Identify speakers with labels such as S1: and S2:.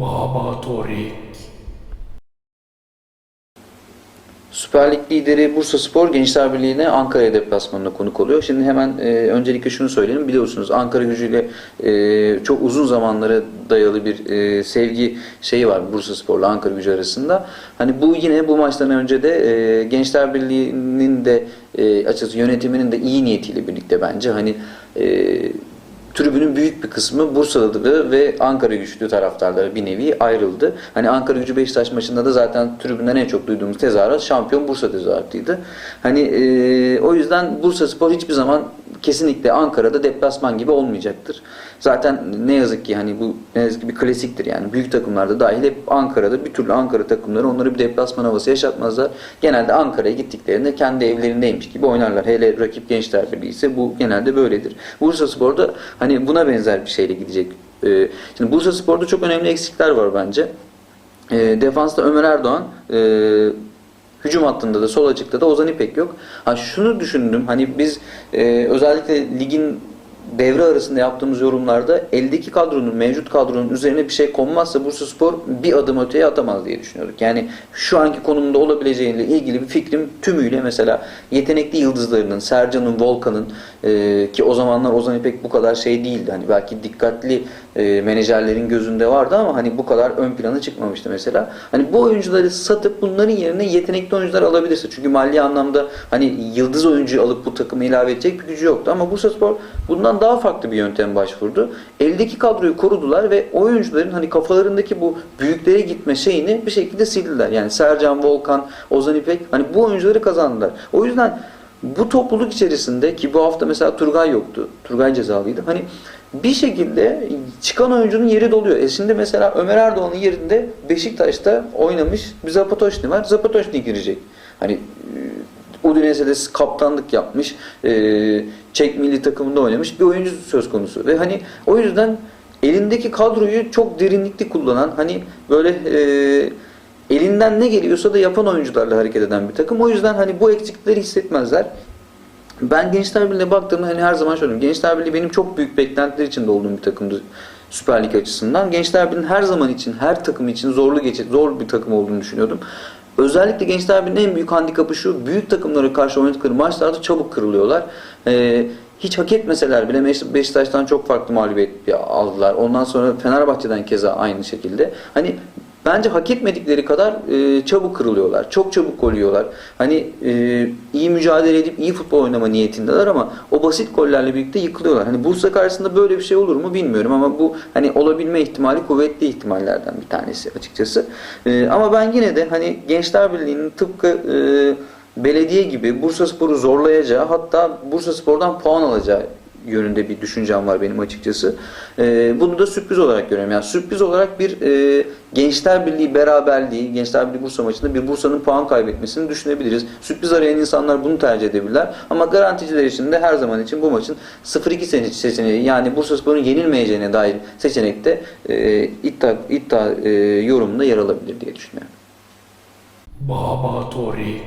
S1: Baba Torik.
S2: Süper Lig lideri Bursa Spor Gençler Birliği'ne Ankara deplasmanına konuk oluyor. Şimdi hemen e, öncelikle şunu söyleyelim. Biliyorsunuz Ankara gücüyle e, çok uzun zamanlara dayalı bir e, sevgi şeyi var Bursa Spor'la Ankara gücü arasında. Hani bu yine bu maçtan önce de e, Gençler Birliği'nin de e, açıkçası yönetiminin de iyi niyetiyle birlikte bence hani e, tribünün büyük bir kısmı Bursalıları ve Ankara güçlü taraftarları bir nevi ayrıldı. Hani Ankara gücü Beşiktaş maçında da zaten tribünden en çok duyduğumuz tezahürat şampiyon Bursa tezahüratıydı. Hani e, o yüzden Bursa Spor hiçbir zaman kesinlikle Ankara'da deplasman gibi olmayacaktır. Zaten ne yazık ki hani bu ne yazık ki bir klasiktir yani büyük takımlarda dahil hep Ankara'da bir türlü Ankara takımları onları bir deplasman havası yaşatmazlar. Genelde Ankara'ya gittiklerinde kendi evlerindeymiş gibi oynarlar. Hele rakip Gençler Birliği ise bu genelde böyledir. Bursa Spor'da hani buna benzer bir şeyle gidecek. Ee, şimdi Bursa Spor'da çok önemli eksikler var bence. E, defansta Ömer Erdoğan, e, hücum hattında da sol açıkta da Ozan İpek yok. Ha şunu düşündüm. Hani biz e, özellikle ligin devre arasında yaptığımız yorumlarda eldeki kadronun, mevcut kadronun üzerine bir şey konmazsa Bursa Spor bir adım öteye atamaz diye düşünüyorduk. Yani şu anki konumda olabileceğiyle ilgili bir fikrim tümüyle mesela yetenekli yıldızlarının, Sercan'ın, Volkan'ın e, ki o zamanlar Ozan İpek bu kadar şey değildi. Hani belki dikkatli e, menajerlerin gözünde vardı ama hani bu kadar ön plana çıkmamıştı mesela. Hani bu oyuncuları satıp bunların yerine yetenekli oyuncular alabilirse. Çünkü mali anlamda hani yıldız oyuncuyu alıp bu takımı ilave edecek bir gücü yoktu ama Bursaspor bundan daha farklı bir yöntem başvurdu. Eldeki kadroyu korudular ve oyuncuların hani kafalarındaki bu büyüklere gitme şeyini bir şekilde sildiler. Yani Sercan, Volkan, Ozan İpek hani bu oyuncuları kazandılar. O yüzden bu topluluk içerisinde ki bu hafta mesela Turgay yoktu. Turgay cezalıydı. Hani bir şekilde çıkan oyuncunun yeri doluyor. E şimdi mesela Ömer Erdoğan'ın yerinde Beşiktaş'ta oynamış bir Zapatoşni var. Zapatoşni girecek. Hani Udinese'de kaptanlık yapmış, e, Çek milli takımında oynamış bir oyuncu söz konusu. Ve hani o yüzden elindeki kadroyu çok derinlikli kullanan, hani böyle e, elinden ne geliyorsa da yapan oyuncularla hareket eden bir takım. O yüzden hani bu eksiklikleri hissetmezler. Ben Gençler Birliği'ne baktığımda hani her zaman söylüyorum. Gençler Birliği benim çok büyük beklentiler içinde olduğum bir takımdı Süper Lig açısından. Gençler Birliği'nin her zaman için, her takım için zorlu geçit, zor bir takım olduğunu düşünüyordum. Özellikle Gençler Birliği'nin en büyük handikapı şu, büyük takımlara karşı oynadıkları maçlarda çabuk kırılıyorlar. Ee, hiç hak etmeseler bile Beş- Beşiktaş'tan çok farklı mağlubiyet aldılar. Ondan sonra Fenerbahçe'den keza aynı şekilde. Hani bence hak etmedikleri kadar e, çabuk kırılıyorlar. Çok çabuk gol yiyorlar. Hani e, iyi mücadele edip iyi futbol oynama niyetindeler ama o basit gollerle birlikte yıkılıyorlar. Hani Bursa karşısında böyle bir şey olur mu bilmiyorum ama bu hani olabilme ihtimali kuvvetli ihtimallerden bir tanesi açıkçası. E, ama ben yine de hani Gençler Birliği'nin tıpkı e, belediye gibi Bursa Spor'u zorlayacağı hatta Bursa Spor'dan puan alacağı yönünde bir düşüncem var benim açıkçası. Ee, bunu da sürpriz olarak görüyorum. Yani sürpriz olarak bir e, Gençler Birliği beraberliği, Gençler Birliği Bursa maçında bir Bursa'nın puan kaybetmesini düşünebiliriz. Sürpriz arayan insanlar bunu tercih edebilirler. Ama garanticiler için de her zaman için bu maçın 0-2 sene- seçeneği yani Bursaspor'un yenilmeyeceğine dair seçenekte e, iddia, iddia e, yorumunda yer alabilir diye düşünüyorum.
S1: Baba Torik.